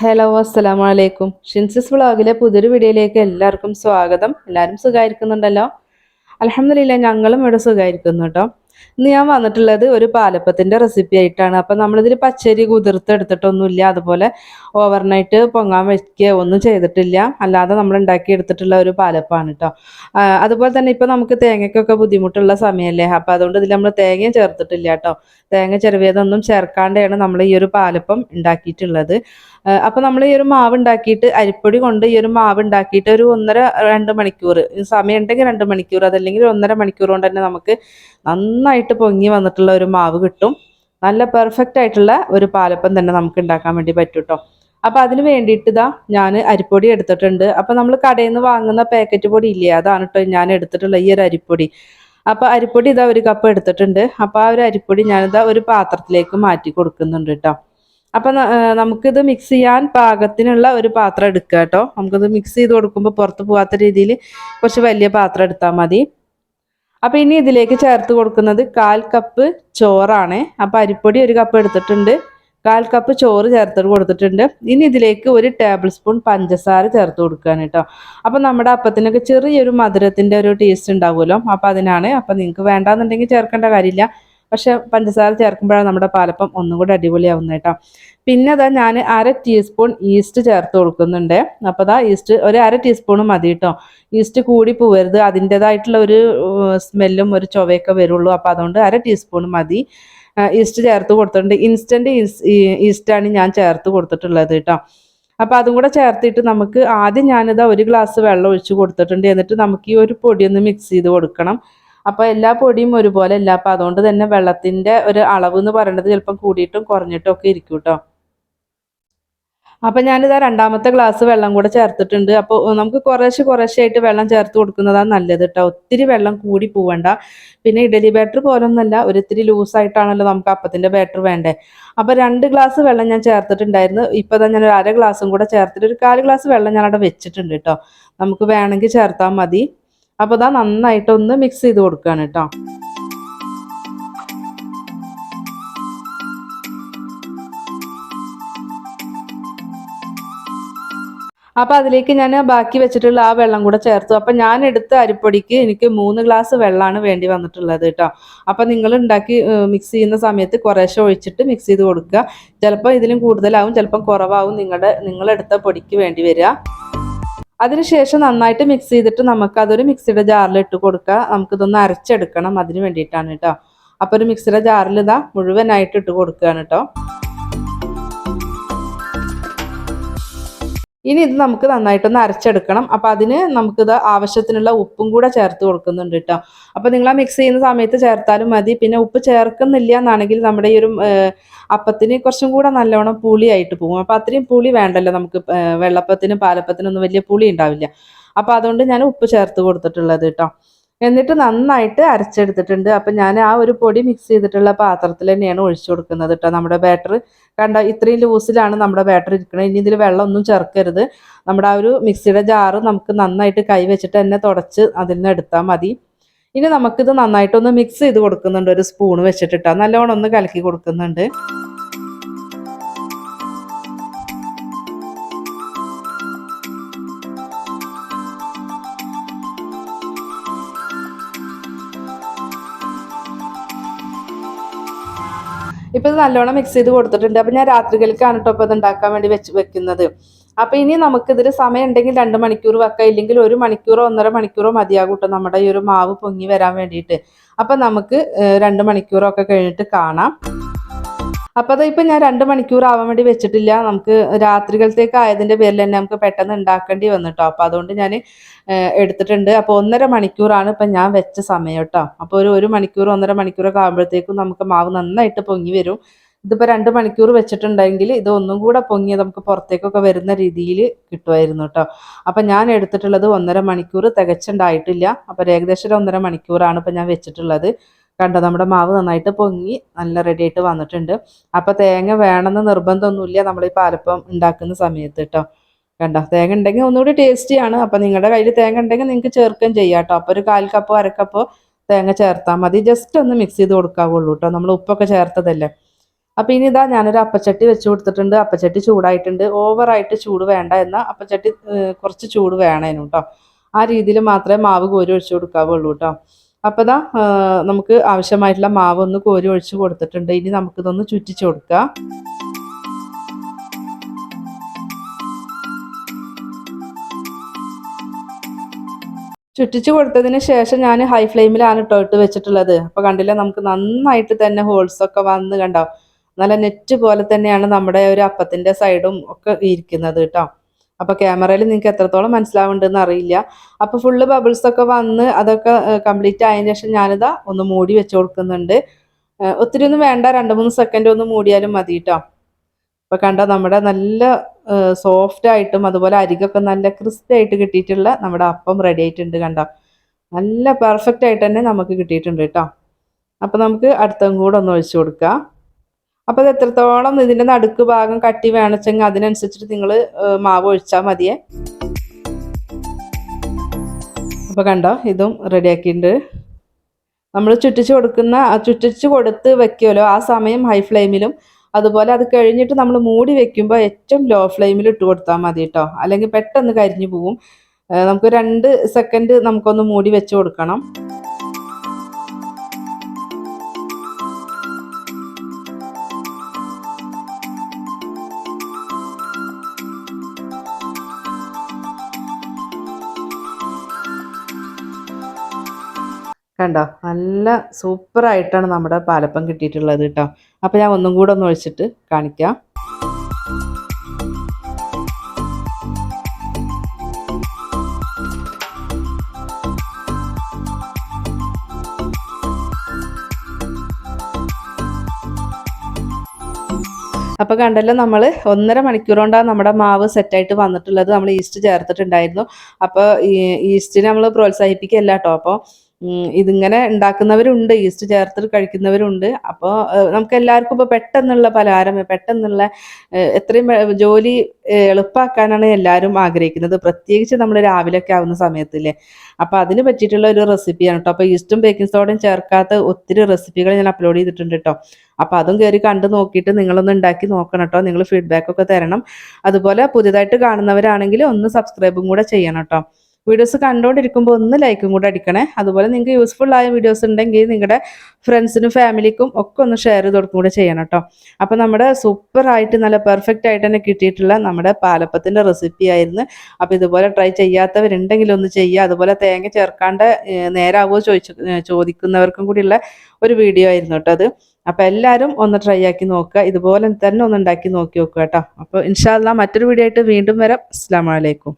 Hello അസ്സലാമു അലൈക്കും ഷിൻസിസ് വ്ളോഗിലെ പുതിയൊരു വീഡിയോയിലേക്ക് എല്ലാവർക്കും സ്വാഗതം. എല്ലാവരും സുഖമായിരിക്കുന്നുണ്ടല്ലോ അലഹമില്ല ഞങ്ങളും ഇവിടെ സുഖമായിരിക്കുന്നു കേട്ടോ. ഇന്ന് ഞാൻ വന്നിട്ടുള്ളത് ഒരു പാലപ്പത്തിന്റെ റെസിപ്പി ആയിട്ടാണ്. അപ്പം നമ്മളിതിൽ പച്ചരി കുതിർത്ത് എടുത്തിട്ടൊന്നുമില്ല. അതുപോലെ ഓവർനൈറ്റ് പൊങ്ങാൻ വയ്ക്കുക ഒന്നും ചെയ്തിട്ടില്ല. അല്ലാതെ നമ്മൾ ഉണ്ടാക്കി എടുത്തിട്ടുള്ള ഒരു പാലപ്പാണ് കേട്ടോ. അതുപോലെ തന്നെ ഇപ്പം നമുക്ക് തേങ്ങയ്ക്കൊക്കെ ബുദ്ധിമുട്ടുള്ള സമയമല്ലേ അപ്പം അതുകൊണ്ട് ഇതിൽ നമ്മൾ തേങ്ങയും ചേർത്തിട്ടില്ല കേട്ടോ. തേങ്ങ ചെറുവിയതൊന്നും ചേർക്കാണ്ടാണ് നമ്മൾ ഈ ഒരു പാലപ്പം ഉണ്ടാക്കിയിട്ടുള്ളത്. അപ്പോൾ നമ്മൾ ഈ ഒരു മാവ് ഉണ്ടാക്കിയിട്ട് അരിപ്പൊടി കൊണ്ട് ഈ ഒരു മാവ് ഉണ്ടാക്കിയിട്ട് ഒരു ഒന്നര രണ്ട് മണിക്കൂർ സമയം ഉണ്ടെങ്കിൽ രണ്ട് മണിക്കൂർ അതല്ലെങ്കിൽ ഒന്നര മണിക്കൂർ കൊണ്ട് തന്നെ നമുക്ക് നന്നായിട്ട് പൊങ്ങി വന്നിട്ടുള്ള ഒരു മാവ് കിട്ടും. നല്ല പെർഫെക്റ്റ് ആയിട്ടുള്ള ഒരു പാലപ്പം തന്നെ നമുക്ക് ഉണ്ടാക്കാൻ വേണ്ടി പറ്റും കേട്ടോ അപ്പോൾ അതിന് വേണ്ടിയിട്ട് ഇതാ ഞാൻ അരിപ്പൊടി എടുത്തിട്ടുണ്ട്. അപ്പോൾ നമ്മൾ കടയിൽ നിന്ന് വാങ്ങുന്ന പാക്കറ്റ് പൊടി ഇല്ലേ അതാണ് കേട്ടോ ഞാൻ എടുത്തിട്ടുള്ള ഈ ഒരു അരിപ്പൊടി. അപ്പോൾ അരിപ്പൊടി ഇതാ ഒരു കപ്പ് എടുത്തിട്ടുണ്ട്. അപ്പോൾ ആ ഒരു അരിപ്പൊടി ഞാനിതാ ഒരു പാത്രത്തിലേക്ക് മാറ്റി കൊടുക്കുന്നുണ്ട് കേട്ടോ അപ്പം നമുക്കിത് മിക്സ് ചെയ്യാൻ പാകത്തിനുള്ള ഒരു പാത്രം എടുക്കുക കേട്ടോ. നമുക്കിത് മിക്സ് ചെയ്ത് കൊടുക്കുമ്പോൾ പുറത്ത് പോകാത്ത രീതിയിൽ കുറച്ച് വലിയ പാത്രം എടുത്താൽ മതി. അപ്പം ഇനി ഇതിലേക്ക് ചേർത്ത് കൊടുക്കുന്നത് കാൽ കപ്പ് ചോറാണ്. അപ്പം അരിപ്പൊടി ഒരു കപ്പ് എടുത്തിട്ടുണ്ട്. കാൽ കപ്പ് ചോറ് ചേർത്ത് കൊടുത്തിട്ടുണ്ട്. ഇനി ഇതിലേക്ക് ഒരു ടേബിൾ സ്പൂൺ പഞ്ചസാര ചേർത്ത് കൊടുക്കുകയാണ് കേട്ടോ. അപ്പം നമ്മുടെ അപ്പത്തിനൊക്കെ ചെറിയൊരു മധുരത്തിന്റെ ഒരു ടേസ്റ്റ് ഉണ്ടാവുമല്ലോ. അപ്പം അതിനാണ് അപ്പം നിങ്ങൾക്ക് വേണ്ടാന്നുണ്ടെങ്കിൽ ചേർക്കേണ്ട കാര്യമില്ല. പക്ഷെ പഞ്ചസാര ചേർക്കുമ്പോഴാണ് നമ്മുടെ പാലപ്പം ഒന്നും കൂടെ അടിപൊളിയാവുന്നത് കേട്ടോ. പിന്നെ അതാ ഞാൻ അര ടീസ്പൂൺ ഈസ്റ്റ് ചേർത്ത് കൊടുക്കുന്നുണ്ട്. അപ്പോൾ അതാ ഈസ്റ്റ് ഒരു അര ടീസ്പൂൺ മതി കേട്ടോ. ഈസ്റ്റ് കൂടി പോവരുത്. അതിന്റെതായിട്ടുള്ള ഒരു സ്മെല്ലും ഒരു ചൊവയൊക്കെ വരുള്ളൂ. അപ്പോൾ അതുകൊണ്ട് അര ടീസ്പൂൺ മതി. ഈസ്റ്റ് ചേർത്ത് കൊടുത്തിട്ടുണ്ട്. ഇൻസ്റ്റന്റ് ഈസ്റ്റാണ് ഞാൻ ചേർത്ത് കൊടുത്തിട്ടുള്ളത് കേട്ടോ. അപ്പോൾ അതും കൂടെ ചേർത്തിട്ട് നമുക്ക് ആദ്യം ഞാനിതാ ഒരു ഗ്ലാസ് വെള്ളം ഒഴിച്ച് കൊടുത്തിട്ടുണ്ട്. എന്നിട്ട് നമുക്ക് ഈ ഒരു പൊടി ഒന്ന് മിക്സ് ചെയ്ത് കൊടുക്കണം. അപ്പോൾ എല്ലാ പൊടിയും ഒരുപോലെ അല്ല അപ്പോൾ അതുകൊണ്ട് തന്നെ വെള്ളത്തിന്റെ ഒരു അളവ് എന്ന് പറയുന്നത് ചിലപ്പം കൂടിയിട്ടും കുറഞ്ഞിട്ടും ഒക്കെ ഇരിക്കും കേട്ടോ അപ്പം ഞാനിതാ രണ്ടാമത്തെ ഗ്ലാസ് വെള്ളം കൂടെ ചേർത്തിട്ടുണ്ട്. അപ്പോൾ നമുക്ക് കുറേശ്ശെ കുറേശ്ശെ ആയിട്ട് വെള്ളം ചേർത്ത് കൊടുക്കുന്നതാണ് നല്ലത് കേട്ടോ ഒത്തിരി വെള്ളം കൂടി പോവണ്ട. പിന്നെ ഇഡലി ബാറ്റർ പോലൊന്നല്ല ഒരിത്തിരി ലൂസായിട്ടാണല്ലോ നമുക്ക് അപ്പത്തിന്റെ ബാറ്റർ വേണ്ടേ. അപ്പോൾ രണ്ട് ഗ്ലാസ് വെള്ളം ഞാൻ ചേർത്തിട്ടുണ്ടായിരുന്നു. ഇപ്പോൾ തന്നെ ഞാൻ ഒരു അര ഗ്ലാസും കൂടെ ചേർത്തിട്ട് ഒരു കാൽ ഗ്ലാസ് വെള്ളം ഞാൻ അവിടെ വെച്ചിട്ടുണ്ട് കേട്ടോ നമുക്ക് വേണമെങ്കിൽ ചേർത്താൽ മതി. അപ്പോൾ ഇതാ നന്നായിട്ടൊന്ന് മിക്സ് ചെയ്ത് കൊടുക്കുകയാണ് കേട്ടോ അപ്പോൾ അതിലേക്ക് ഞാൻ ബാക്കി വെച്ചിട്ടുള്ള ആ വെള്ളം കൂടെ ചേർത്തു. അപ്പം ഞാൻ എടുത്ത അരിപ്പൊടിക്ക് എനിക്ക് മൂന്ന് ഗ്ലാസ് വെള്ളമാണ് വേണ്ടി വന്നിട്ടുള്ളത് കേട്ടോ അപ്പം നിങ്ങൾ ഉണ്ടാക്കി മിക്സ് ചെയ്യുന്ന സമയത്ത് കുറേശ്ശെ ഒഴിച്ചിട്ട് മിക്സ് ചെയ്ത് കൊടുക്കുക. ചിലപ്പോൾ ഇതിലും കൂടുതലാവും ചിലപ്പം കുറവാവും നിങ്ങളുടെ നിങ്ങളെടുത്ത പൊടിക്ക് വേണ്ടി വരിക. അതിനുശേഷം നന്നായിട്ട് മിക്സ് ചെയ്തിട്ട് നമുക്ക് അതൊരു മിക്സിയുടെ ജാറിൽ ഇട്ട് കൊടുക്കുക. നമുക്കിതൊന്ന് അരച്ചെടുക്കണം അതിന് വേണ്ടിയിട്ടാണ് കേട്ടോ. അപ്പോൾ ഒരു മിക്സിയുടെ ജാറിൽ ഇതാ മുഴുവനായിട്ട് ഇട്ട് കൊടുക്കുകയാണ് കേട്ടോ. ഇനി ഇത് നമുക്ക് നന്നായിട്ടൊന്ന് അരച്ചെടുക്കണം. അപ്പോൾ അതിന് നമുക്കിത് ആവശ്യത്തിനുള്ള ഉപ്പും കൂടെ ചേർത്ത് കൊടുക്കുന്നുണ്ട് കേട്ടോ. അപ്പോൾ നിങ്ങൾ ആ മിക്സ് ചെയ്യുന്ന സമയത്ത് ചേർത്താലും മതി. പിന്നെ ഉപ്പ് ചേർക്കുന്നില്ല എന്നാണെങ്കിൽ നമ്മുടെ ഈ ഒരു അപ്പത്തിന് കുറച്ചും കൂടെ നല്ലോണം പുളിയായിട്ട് പോകും. അപ്പോൾ അത്രയും പുളി വേണ്ടല്ലോ നമുക്ക് വെള്ളപ്പത്തിനും പാലപ്പത്തിനും ഒന്നും വലിയ പുളി ഉണ്ടാവില്ല. അപ്പോൾ അതുകൊണ്ട് ഞാൻ ഉപ്പ് ചേർത്ത് കൊടുത്തിട്ടുള്ളത് കേട്ടോ. എന്നിട്ട് നന്നായിട്ട് അരച്ചെടുത്തിട്ടുണ്ട്. അപ്പം ഞാൻ ആ ഒരു പൊടി മിക്സ് ചെയ്തിട്ടുള്ള പാത്രത്തിൽ തന്നെയാണ് ഒഴിച്ചു കൊടുക്കുന്നത് കേട്ടോ നമ്മുടെ ബാറ്റർ കണ്ട ഇത്രയും ലൂസിലാണ് നമ്മുടെ ബാറ്റർ ഇരിക്കുന്നത് ഇനി ഇതിൽ വെള്ളം ഒന്നും ചേർക്കരുത്. നമ്മുടെ ആ ഒരു മിക്സിയുടെ ജാറ് നമുക്ക് നന്നായിട്ട് കൈ വെച്ചിട്ട് തന്നെ തുടച്ച് അതിൽ നിന്ന് എടുത്താൽ മതി. ഇനി നമുക്കിത് നന്നായിട്ടൊന്ന് മിക്സ് ചെയ്ത് കൊടുക്കുന്നുണ്ട്. ഒരു സ്പൂൺ വെച്ചിട്ടിട്ടാ. നല്ലോണം ഒന്ന് കലക്കി കൊടുക്കുന്നുണ്ട്. ഇപ്പം ഇത് നല്ലോണം മിക്സ് ചെയ്ത് കൊടുത്തിട്ടുണ്ട്. അപ്പോൾ ഞാൻ രാത്രികൾക്കാണ് കേട്ടോ ഇപ്പോൾ ഇത് ഉണ്ടാക്കാൻ വേണ്ടി വെച്ച് വെക്കുന്നത്. അപ്പൊ ഇനി നമുക്കിതിൽ സമയം ഉണ്ടെങ്കിൽ രണ്ട് മണിക്കൂർ വെക്കാം. ഇല്ലെങ്കിൽ ഒരു മണിക്കൂറോ ഒന്നര മണിക്കൂറോ മതിയാകൂട്ടോ നമ്മുടെ ഈ ഒരു മാവ് പൊങ്ങി വരാൻ വേണ്ടിയിട്ട്. അപ്പം നമുക്ക് രണ്ട് മണിക്കൂറോ ഒക്കെ കഴിഞ്ഞിട്ട് കാണാം. അപ്പോൾ അത് ഇപ്പം ഞാൻ രണ്ട് മണിക്കൂർ ആവാൻ വേണ്ടി വെച്ചിട്ടില്ല. നമുക്ക് രാത്രികളത്തേക്ക് ആയതിന്റെ പേരിൽ തന്നെ നമുക്ക് പെട്ടെന്ന് ഉണ്ടാക്കേണ്ടി വന്നു കേട്ടോ അപ്പോൾ അതുകൊണ്ട് ഞാൻ എടുത്തിട്ടുണ്ട്. അപ്പോൾ ഒന്നര മണിക്കൂറാണ് ഇപ്പം ഞാൻ വെച്ച സമയം കേട്ടോ അപ്പോൾ ഒരു ഒരു മണിക്കൂർ ഒന്നര മണിക്കൂറൊക്കെ ആകുമ്പോഴത്തേക്കും നമുക്ക് മാവ് നന്നായിട്ട് പൊങ്ങി വരും. ഇതിപ്പോൾ രണ്ട് മണിക്കൂർ വെച്ചിട്ടുണ്ടെങ്കിൽ ഇത് ഒന്നും കൂടെ പൊങ്ങി നമുക്ക് പുറത്തേക്കൊക്കെ വരുന്ന രീതിയിൽ കിട്ടുമായിരുന്നു കേട്ടോ അപ്പം ഞാൻ എടുത്തിട്ടുള്ളത് ഒന്നര മണിക്കൂർ തികച്ചുണ്ടായിട്ടില്ല. അപ്പോൾ ഏകദേശം ഒരു ഒന്നര മണിക്കൂറാണ് ഇപ്പം ഞാൻ വെച്ചിട്ടുള്ളത്. കണ്ടോ നമ്മുടെ മാവ് നന്നായിട്ട് പൊങ്ങി നല്ല റെഡി ആയിട്ട് വന്നിട്ടുണ്ട്. അപ്പോൾ തേങ്ങ വേണമെന്ന് നിർബന്ധമൊന്നുമില്ല. നമ്മൾ ഈ പാലപ്പം ഉണ്ടാക്കുന്ന സമയത്ത് കേട്ടോ കണ്ടോ തേങ്ങ ഉണ്ടെങ്കിൽ ഒന്നുകൂടി ടേസ്റ്റിയാണ് അപ്പോൾ നിങ്ങളുടെ കയ്യിൽ തേങ്ങ ഉണ്ടെങ്കിൽ നിങ്ങൾക്ക് ചേർക്കുകയും ചെയ്യാം കേട്ടോ അപ്പോൾ ഒരു കാൽ കപ്പോ അരക്കപ്പോ തേങ്ങ ചേർത്താൽ മതി. ജസ്റ്റ് ഒന്ന് മിക്സ് ചെയ്ത് കൊടുക്കാവുള്ളൂ കേട്ടോ നമ്മൾ ഉപ്പൊക്കെ ചേർത്തതല്ലേ. അപ്പോൾ ഇനി ഇതാ ഞാനൊരു അപ്പച്ചട്ടി വെച്ച് കൊടുത്തിട്ടുണ്ട്. അപ്പച്ചട്ടി ചൂടായിട്ടുണ്ട്. ഓവറായിട്ട് ചൂട് വേണ്ട എന്നാൽ അപ്പച്ചട്ടി കുറച്ച് ചൂട് വേണേനു കേട്ടോ ആ രീതിയിൽ മാത്രമേ മാവ് കോരി ഒഴിച്ച് കൊടുക്കാവുള്ളൂ കേട്ടോ അപ്പോൾ ഇതാ നമുക്ക് ആവശ്യമായിട്ടുള്ള മാവ് ഒന്ന് കോരി ഒഴിച്ച് കൊടുത്തിട്ടുണ്ട്. ഇനി നമുക്കിതൊന്ന് ചുറ്റിച്ച് കൊടുക്കുക ചുറ്റിച്ച് കൊടുത്തതിന് ശേഷം ഞാൻ ഹൈ ഫ്ലെയിമിലാണ് കേട്ടോ ഇട്ട് വെച്ചിട്ടുള്ളത്. അപ്പോൾ കണ്ടില്ല നമുക്ക് നന്നായിട്ട് തന്നെ ഹോൾസ് ഒക്കെ വന്ന് കണ്ടോ? നല്ല നെറ്റ് പോലെ തന്നെയാണ് നമ്മുടെ ഒരു അപ്പത്തിന്റെ സൈഡും ഒക്കെ ഇരിക്കുന്നത് കേട്ടോ അപ്പോൾ ക്യാമറയിൽ നിങ്ങൾക്ക് എത്രത്തോളം മനസ്സിലാവുന്നുണ്ടെന്ന് അറിയില്ല. അപ്പോൾ ഫുള്ള് ബബിൾസ് ഒക്കെ വന്ന് അതൊക്കെ കംപ്ലീറ്റ് ആയതിനു ശേഷം ഞാനിതാ ഒന്ന് മൂടി വെച്ച് കൊടുക്കുന്നുണ്ട്. ഒത്തിരി ഒന്നും വേണ്ട. രണ്ട് മൂന്ന് സെക്കൻഡ് ഒന്ന് മൂടിയാലും മതി കേട്ടോ അപ്പോൾ കണ്ടോ നമ്മുടെ നല്ല സോഫ്റ്റ് ആയിട്ടും അതുപോലെ അരികൊക്കെ നല്ല ക്രിസ്പി ആയിട്ട് കിട്ടിയിട്ടുള്ള നമ്മുടെ അപ്പം റെഡി ആയിട്ടുണ്ട് കണ്ടോ. നല്ല പെർഫെക്റ്റ് ആയിട്ട് തന്നെ നമുക്ക് കിട്ടിയിട്ടുണ്ട് കേട്ടോ അപ്പോൾ നമുക്ക് അടുത്തും കൂടെ ഒന്ന് ഒഴിച്ചു കൊടുക്കാം. അപ്പോൾ അത് എത്രത്തോളം ഇതിന്റെ നടുക്ക് ഭാഗം കട്ടി വേണച്ചെങ്കിൽ അതിനനുസരിച്ചിട്ട് നിങ്ങൾ മാവ് ഒഴിച്ചാൽ മതിയേ. അപ്പോൾ കണ്ടോ ഇതും റെഡിയാക്കിയിട്ടുണ്ട്. നമ്മൾ ചുറ്റിച്ച് കൊടുക്കുന്ന ചുറ്റിച്ച് കൊടുത്ത് വെക്കുമല്ലോ ആ സമയം ഹൈ ഫ്ലെയിമിലും അതുപോലെ അത് കഴിഞ്ഞിട്ട് നമ്മൾ മൂടി വെക്കുമ്പോൾ ഏറ്റവും ലോ ഫ്ലെയിമിൽ ഇട്ട് കൊടുത്താൽ മതി കേട്ടോ അല്ലെങ്കിൽ പെട്ടെന്ന് കരിഞ്ഞു പോകും നമുക്ക് രണ്ട് സെക്കൻഡ് നമുക്കൊന്ന് മൂടി വെച്ച് കൊടുക്കണം. കണ്ടോ? നല്ല സൂപ്പറായിട്ടാണ് നമ്മുടെ പാലപ്പം കിട്ടിയിട്ടുള്ളത് കേട്ടോ. അപ്പോൾ ഞാൻ ഒന്നും കൂടെ ഒന്ന് ഒഴിച്ചിട്ട് കാണിക്കാം. അപ്പോൾ കണ്ടല്ലോ നമ്മൾ ഒന്നര മണിക്കൂറുകൊണ്ടാണ് നമ്മുടെ മാവ് സെറ്റായിട്ട് വന്നിട്ടുള്ളത്. നമ്മൾ ഈസ്റ്റ് ചേർത്തിട്ടുണ്ടായിരുന്നു. അപ്പോൾ ഈസ്റ്റിനെ നമ്മൾ പ്രോത്സാഹിപ്പിക്കുകയല്ല കേട്ടോ. അപ്പോൾ ഇതിങ്ങനെ ഉണ്ടാക്കുന്നവരുണ്ട് ഈസ്റ്റ് ചേർത്ത് കഴിക്കുന്നവരുണ്ട്. അപ്പോൾ നമുക്ക് എല്ലാവർക്കും ഇപ്പോൾ പെട്ടെന്നുള്ള പലഹാരം പെട്ടെന്നുള്ള എത്രയും ജോലി എളുപ്പാക്കാനാണ് എല്ലാവരും ആഗ്രഹിക്കുന്നത്. പ്രത്യേകിച്ച് നമ്മൾ രാവിലെയൊക്കെ ആവുന്ന സമയത്തില്ലേ. അപ്പോൾ അതിന് പറ്റിയിട്ടുള്ള ഒരു റെസിപ്പിയാണ് കേട്ടോ അപ്പോൾ ഈസ്റ്റും ബേക്കിംഗ് സോഡയും ചേർക്കാത്ത ഒത്തിരി റെസിപ്പികൾ ഞാൻ അപ്ലോഡ് ചെയ്തിട്ടുണ്ട് കേട്ടോ അപ്പോൾ അതും കയറി കണ്ടു നോക്കിയിട്ട് നിങ്ങളൊന്ന് ഉണ്ടാക്കി നോക്കണം കേട്ടോ നിങ്ങൾ ഫീഡ്ബാക്ക് ഒക്കെ തരണം. അതുപോലെ പുതിയതായിട്ട് കാണുന്നവരാണെങ്കിൽ ഒന്ന് സബ്സ്ക്രൈബും കൂടെ ചെയ്യണം കേട്ടോ വീഡിയോസ് കണ്ടുകൊണ്ടിരിക്കുമ്പോൾ ഒന്ന് ലൈക്കും കൂടെ അടിക്കണേ. അതുപോലെ നിങ്ങൾക്ക് യൂസ്ഫുൾ ആയ വീഡിയോസ് ഉണ്ടെങ്കിൽ നിങ്ങളുടെ ഫ്രണ്ട്സിനും ഫാമിലിക്കും ഒക്കെ ഒന്ന് ഷെയർ ചെയ്ത് കൊടുക്കും കൂടെ ചെയ്യണം കേട്ടോ അപ്പോൾ നമ്മുടെ സൂപ്പറായിട്ട് നല്ല പെർഫെക്റ്റ് ആയിട്ട് തന്നെ കിട്ടിയിട്ടുള്ള നമ്മുടെ പാലപ്പത്തിന്റെ റെസിപ്പി ആയിരുന്നു. അപ്പോൾ ഇതുപോലെ ട്രൈ ചെയ്യാത്തവരുണ്ടെങ്കിൽ ഒന്ന് ചെയ്യുക. അതുപോലെ തേങ്ങ ചേർക്കാണ്ട് നേരാവോ ചോദിച്ചു ചോദിക്കുന്നവർക്കും കൂടിയുള്ള ഒരു വീഡിയോ ആയിരുന്നു കേട്ടോ അത്. അപ്പോൾ എല്ലാവരും ഒന്ന് ട്രൈ ആക്കി നോക്കുക. ഇതുപോലെ തന്നെ ഒന്ന് ഉണ്ടാക്കി നോക്കി നോക്കുക കേട്ടോ അപ്പോൾ ഇൻഷാല്ല മറ്റൊരു വീഡിയോ ആയിട്ട് വീണ്ടും വരാം. അസ്സാം വലൈക്കും